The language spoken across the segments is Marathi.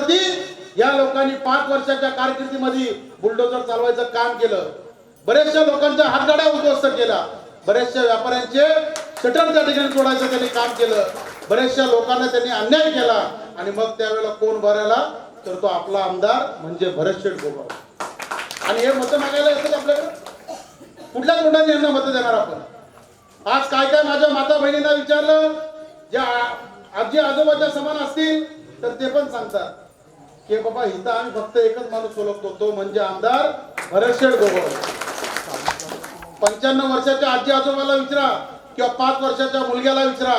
रस्त्यावरती या लोकांनी पाच वर्षाच्या कारकिर्दीमध्ये बुलडोजर चालवायचं काम केलं. बऱ्याचशा लोकांच्या हातगाड्या उद्ध्वस्त केला बऱ्याचशा व्यापाऱ्यांचे शटर त्या ठिकाणी तोडायचं त्यांनी काम केलं. बऱ्याचशा लोकांना त्यांनी अन्याय केला. आणि मग त्यावेळेला कोण भरायला? तर तो आपला आमदार म्हणजे भरत शेठ गोगाव आणि हे मतं मागायला येतात आपल्याकडे? कुठल्या तोंडाने यांना मतं देणार आपण? आज काय काय माझ्या माता बहिणींना विचारलं? ज्या आजी आजोबाच्या समान असतील तर ते पण सांगतात. की बाबा इथं आम्ही फक्त एकच माणूस ओळखतो तो म्हणजे आमदार भरतशेठ गोगोळ पंच्याण्णव वर्षाच्या आजी आजोबाला विचारा किंवा पाच वर्षाच्या मुलग्याला विचारा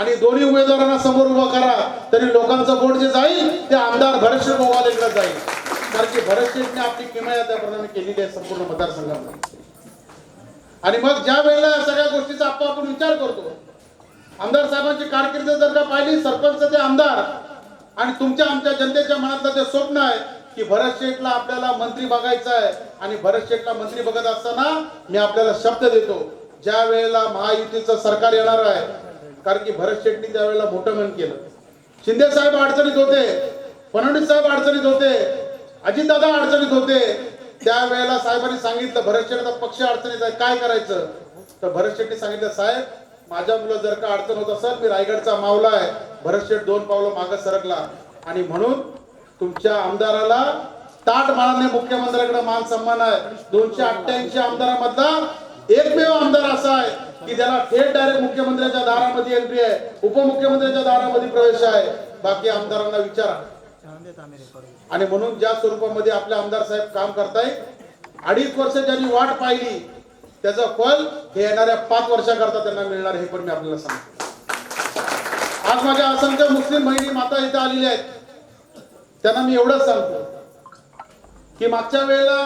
आणि दोन्ही उमेदवारांना समोर उभं करा तरी लोकांचं वोट जे जाईल ते आमदार भरतशेठ गोगालेकडे जाईल. कारण की भरतशेठने आपली किमया त्याप्रमाणे केलेली आहे संपूर्ण मतदारसंघामध्ये. आणि मग ज्या वेळेला या सगळ्या गोष्टीचा आपण आपण विचार करतो आमदार साहेबांची कारकीर्द जर का पाहिली सरपंच ते आमदार आणि तुमच्या आमच्या जनतेच्या मनातलं ते स्वप्न आहे की भरत शेठला आपल्याला मंत्री बघायचं आहे. आणि भरत शेठला मंत्री बघत असताना मी आपल्याला शब्द देतो ज्या वेळेला महायुतीचं सरकार येणार आहे कारण की भरत शेठनी त्यावेळेला मोठं मन केलं. शिंदे साहेब अडचणीत होते फडणवीस साहेब अडचणीत होते अजितदादा अडचणीत होते. त्यावेळेला साहेबांनी सांगितलं भरत शेठचा पक्ष अडचणीत आहे काय करायचं? तर भरत शेट्टी सांगितलं साहेब माझ्या मुलं जर का अडचण होत असेल मी रायगडचा मावला आहे. भरत दोन पावलं मागं सरकला. आणि म्हणून तुमच्या आमदाराला ताट मानाने मुख्यमंत्र्याकडे मान सन्मान आहे. दोनशे अठ्ठ्याऐंशी आमदारामधला एकमेव आमदार असा आहे की त्याला थेट डायरेक्ट मुख्यमंत्र्याच्या दारामध्ये एंट्री आहे. उपमुख्यमंत्र्याच्या दारामध्ये प्रवेश आहे. बाकी आमदारांना विचारा. आणि म्हणून ज्या स्वरूपामध्ये आपले आमदार साहेब काम करताय अडीच वर्ष ज्यांनी वाट पाहिली त्याचं फल हे येणाऱ्या पाच वर्षाकरता त्यांना मिळणार हे पण मी आपल्याला सांगतो. आज माझ्या असंख्य मुस्लिम बहिणी माता इथे आलेल्या आहेत. त्यांना मी एवढंच सांगतो की मागच्या वेळेला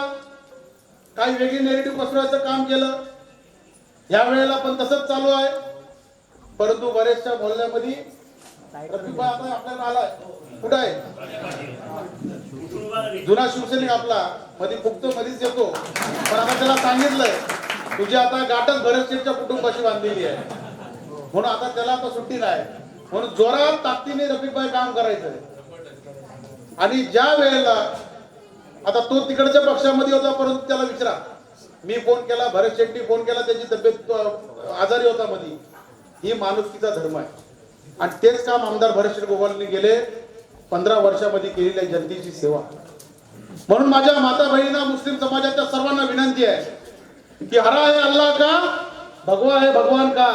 काही वेगळी नेगेटिव्ह पसरवायचं काम केलं. ह्या वेळेला पण तसंच चालू आहे. परंतु बऱ्याचशा बोलण्यामध्ये रफिकभाई आता आपल्याला आलाय. कुठं आहे? जुना शिवसैनिक आपला. मध्ये फुकतो मध्येच येतो. पण आता त्याला सांगितलंय तुझी आता गाठच भरत कुटुंबाशी बांधलेली आहे. म्हणून आता त्याला आता सुट्टी नाही. म्हणून जोरात ताकदीने रफिकभाई काम करायचंय. आणि ज्या वेळेला आता तो तिकडच्या पक्षामध्ये होता परंतु त्याला विचारा. मी फोन केला भरत शेट्टी फोन केला त्याची तब्येत आजारी होता मध्ये ही माणुसकीचा धर्म आहे. आणि तेच काम आमदार भरत शेट्टी गोपालने गेले पंधरा वर्षामध्ये केलेली आहे जनतेची सेवा. म्हणून माझ्या माता बहिणींना मुस्लिम समाजाच्या सर्वांना विनंती आहे की हरा आहे अल्लाह का भगवा आहे भगवान का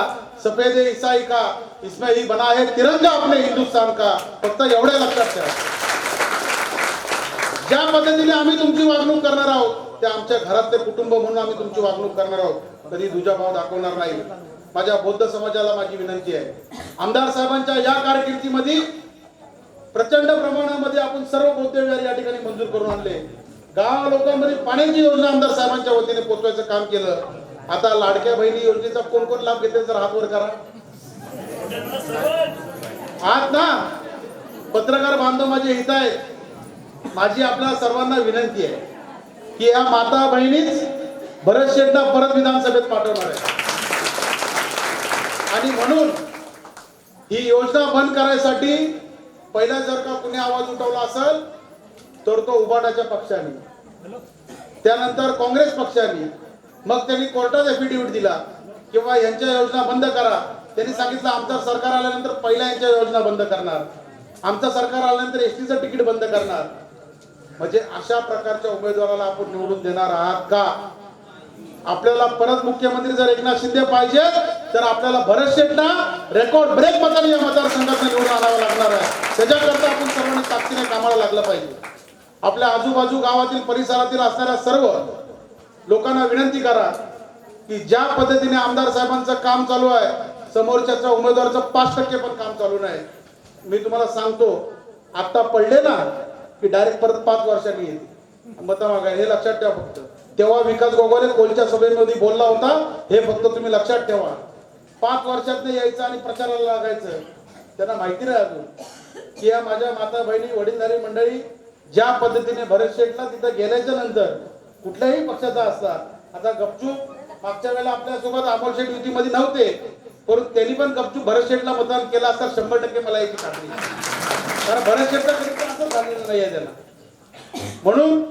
सफेद है ईसाई का इसमें ही बना है तिरंगा अपने हिंदुस्तान का। फक्त एवढ्या लक्षात ठेवा। ज्या पद्धतीने आम्ही तुमची वागणूक करणार आहोत त्या आमच्या घरातले कुटुंब म्हणून आम्ही तुमची वागणूक करणार आहोत. कधी दुजाभाव दाखवणार नाही. माझ्या बौद्ध समाजाला माझी विनंती आहे. आमदार साहेबांच्या या कारकिर्दीमध्ये प्रचंड प्रमाणामध्ये आपण सर्व बौद्ध विहार या ठिकाणी मंजूर करून आणले. गाव लोकांमध्ये पाण्याची योजना आमदार साहेबांच्या वतीने पोचवायचं काम केलं. आता लाडक्या बहिणी योजनेचा कोण कोण लाभ घेते तर हात वर करा. आज ना पत्रकार बांधव माझे हित आहेत. माझी आपल्या सर्वांना विनंती आहे की या माता बहिणीच भरत परत विधानसभेत पाठवणार आहे. आणि म्हणून ही योजना बंद करायसाठी पहिला जर का कुणी आवाज उठवला असेल तर तो उबाडाच्या पक्षाने. त्यानंतर काँग्रेस पक्षाने. मग त्यांनी कोर्टात एफिडेव्हिट दिला किंवा यांच्या योजना बंद करा. त्यांनी सांगितलं आमचं सरकार आल्यानंतर पहिल्या यांच्या योजना बंद करणार. आमचं सरकार आल्यानंतर एस टीचं तिकीट बंद करणार. म्हणजे अशा प्रकारच्या उमेदवाराला आपण निवडून देणार आहात का? आपल्याला परत मुख्यमंत्री जर एकनाथ शिंदे पाहिजे तर आपल्याला भरत शेठना रेकॉर्ड ब्रेक मताने या मतदारसंघात निवडून आणावं लागणार आहे. त्याच्याकरता आपण सर्वांनी ताकदीने कामाला लागलं पाहिजे. आपल्या आजूबाजू गावातील परिसरातील असणाऱ्या सर्व लोकांना विनंती करा की ज्या पद्धतीने आमदार साहेबांचं काम चालू आहे समोरच्या उमेदवाराचं पाच टक्के पण काम चालू नाही. मी तुम्हाला सांगतो आता पडले ना की डायरेक्ट परत पाच वर्षांनी येते मता मागायला हे लक्षात ठेवा फक्त. तेव्हा विकास गोगोले कोलच्या सभेमध्ये बोलला होता हे फक्त तुम्ही लक्षात ठेवा. पाच वर्षात यायचं आणि प्रचाराला लागायचं. त्यांना माहिती नाही अजून. की या माझ्या माता बहिणी वडीलधारी मंडळी ज्या पद्धतीने भरत शेठला तिथं गेल्याच्यानंतर कुठल्याही पक्षाचा असतात आता गपचूप मागच्या वेळेला आपल्यासोबत अमोल शेठ युतीमध्ये नव्हते. परंतु त्यांनी पण गपचूप भरत शेठला मतदान केलं असं शंभर टक्के मला याची खात्री कारण भरत शेठचा कधी असं झालेलं नाही आहे त्याला म्हणून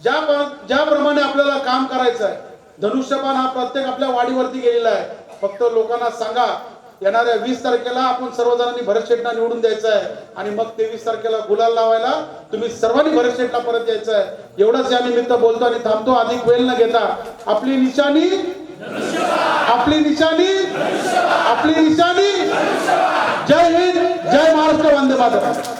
ज्या ज्याप्रमाणे आपल्याला काम करायचं आहे धनुष्यबाण हा प्रत्येक आपल्या वाडीवरती गेलेला आहे. फक्त लोकांना सांगा येणाऱ्या वीस तारखेला आपण सर्वजणांनी भरत शेटला निवडून द्यायचं आहे आणि मग तेवीस तारखेला गुलाल लावायला तुम्ही सर्वांनी भरत शेटला परत यायचं आहे. एवढंच या निमित्त बोलतो आणि थांबतो. अधिक वेळ न घेता आपली निशाणी आपली निशाणी आपली निशाणी. जय हिंद जय महाराष्ट्र वंदे मातरम.